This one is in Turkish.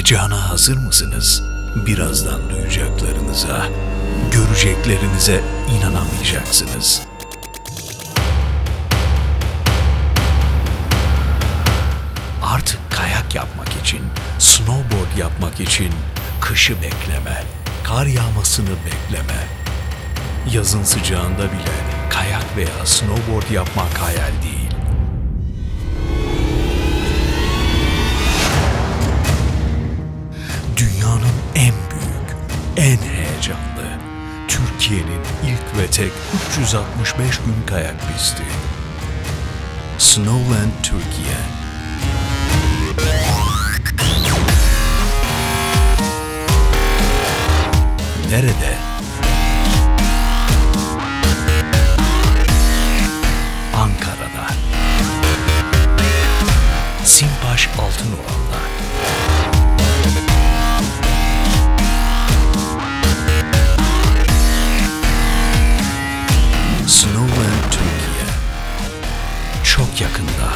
Heyecana hazır mısınız? Birazdan duyacaklarınıza, göreceklerinize inanamayacaksınız. Artık kayak yapmak için, snowboard yapmak için kışı bekleme, kar yağmasını bekleme. Yazın sıcağında bile kayak veya snowboard yapmak hayal değil. En büyük, en heyecanlı, Türkiye'nin ilk ve tek 365 gün kayak pisti. Snowland Türkiye. Nerede? Ankara'da. Simpaş Altınoral'da. Snowland Türkiye. Çok yakında.